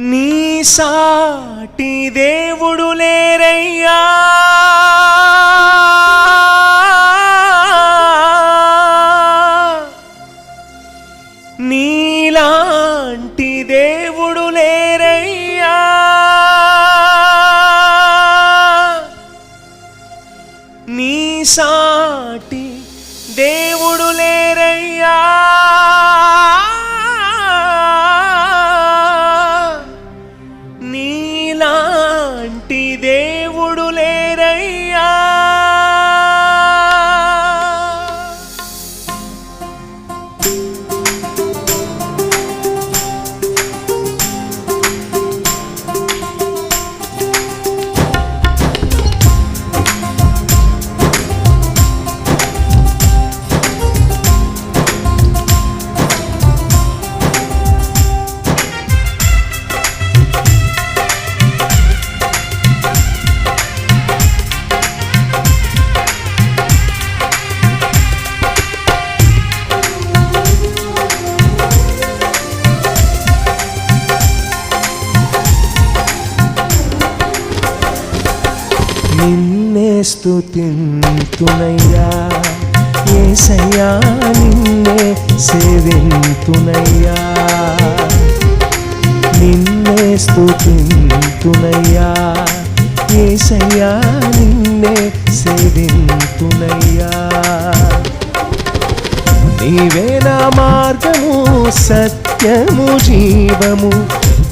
నీ సాటి దేవుడు లేరయ్యా. నీలాంటి దేవుడు లేరయ్యా. నీ సా నిన్నే స్థుతింతునయ్యా ఏసయ్యా నిన్నే సేవింతునయ్యా. నిన్నే స్థుతింతునయ్యా ఏసయ్యా నిన్నే సేవింతునయ్యా. నీవే నా మార్గము సత్యము జీవము.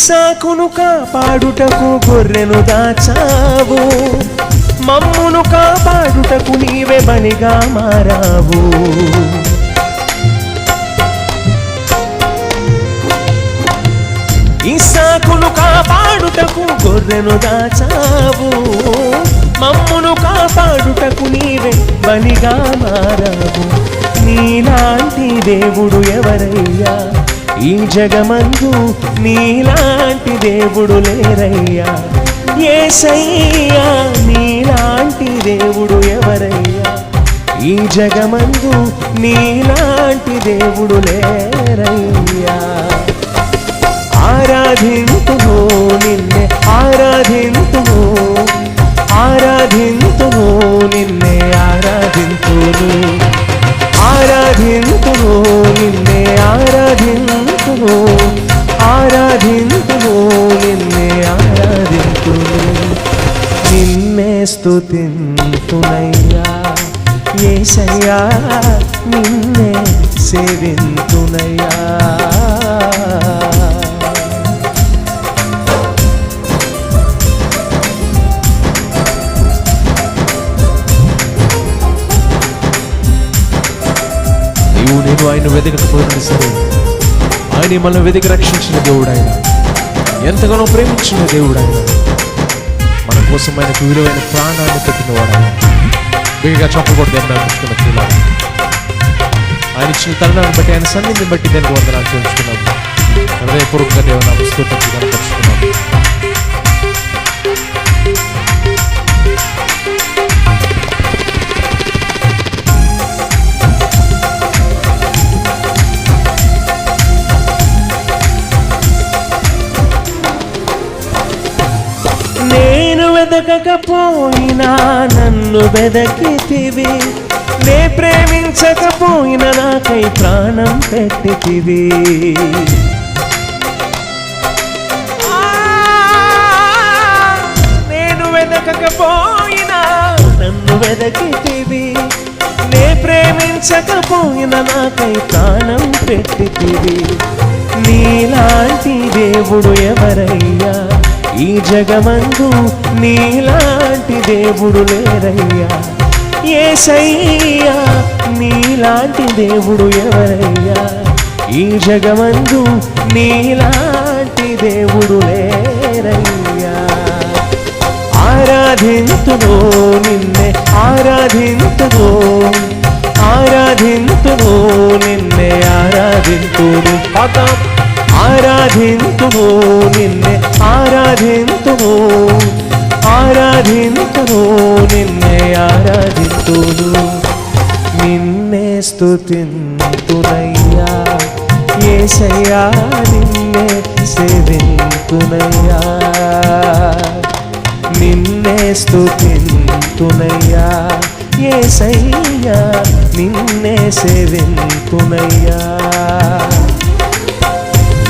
ఇస్సాకును కాపాడుటకు గొర్రెను దాచావు. మమ్మును కాపాడుటకు నీవే బలిగా మారావు. ఇస్సాకును కాపాడుటకు గొర్రెను దాచావు. మమ్మును కాపాడుటకు నీవే బలిగా మారావు. నీలాంటి దేవుడు ఎవరయ్యా? ఈ జగమందు నీలాంటి దేవుడు లేరయ్యా. ఏసయ్యా నీలాంటి దేవుడు ఎవరయ్యా. ఈ జగమందు నీలాంటి దేవుడు లేరయ్యా. స్థుతింతునయ్యా ఏసయ్యా నిన్నే సేవింతునయ్యా. నీవు నేను ఆయన వెతకకపోయినా సరే. ఆయన మనం వెతికి రక్షించిన దేవుడు ఆయన ఎంతగానో ప్రేమించిన దేవుడు ఆయన కోసం ఆయనకు విలువైన ప్రాణాన్ని పెట్టినవాడు ఆయన. చెప్పకూడదు ఎంత అనిపించుకున్న ఆయన ఇచ్చిన తరుణాన్ని బట్టి ఆయన సన్నిధిని బట్టి దానికి వందనాలు చేయించుకున్నాం హృదయపూర్వక దేవనామ స్తోత్రించి కనపరుచుకున్నాం వెదకకపోయినా నన్ను వెదకితివి నే ప్రేమించకపోయినా నాకై ప్రాణం పెట్టితివి. నేను వెదకకపోయినా నన్ను వెదకితివి. నే ప్రేమించకపోయినా నాకై ప్రాణం పెట్టితివి. నీలాంటి దేవుడు ఎవరయ్యా? ఈ జగమందు నీలాంటి దేవుడు లేరయ్యా. ఏసయ్యా నీలాంటి దేవుడు ఎవరయ్యా. ఈ జగమందు నీలాంటి దేవుడు లేరయ్యా. ఆరాధింతును నిన్నే ఆరాధింతును ఆరాధింతును నిన్నే ఆరాధింతును పాదం. ఆరాధింతుము నిన్నే ఆరాధింతుము ఆరాధింతుము నిన్నే ఆరాధింతును. నిన్నే స్తుతింతునయ్యా ఏసయ్యా నిన్నే సేవింతునయ్యా. నిన్నే స్తుతింతునయ్యా ఏసయ్యా నిన్నే సేవింతునయ్యా.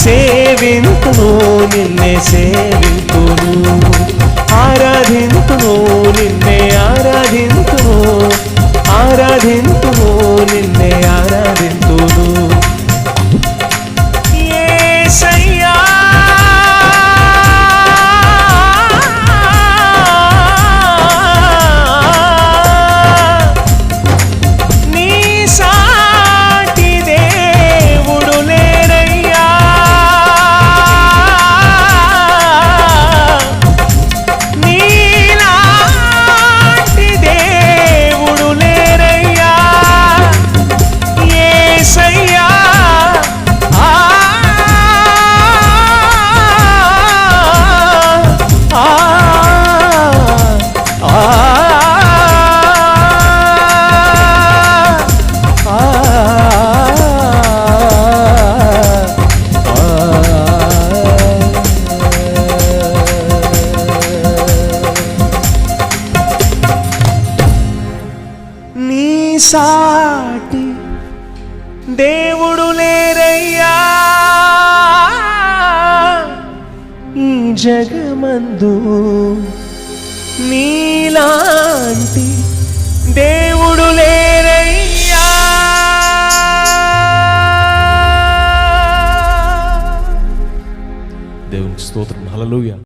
సేవింతును నిన్నే సేవ సాటి దేవుడు లేరయ్యా. జగమందు నీలాంటి దేవుడు లేరయ్యా. దేవునికి స్తోత్రం. హలలుయా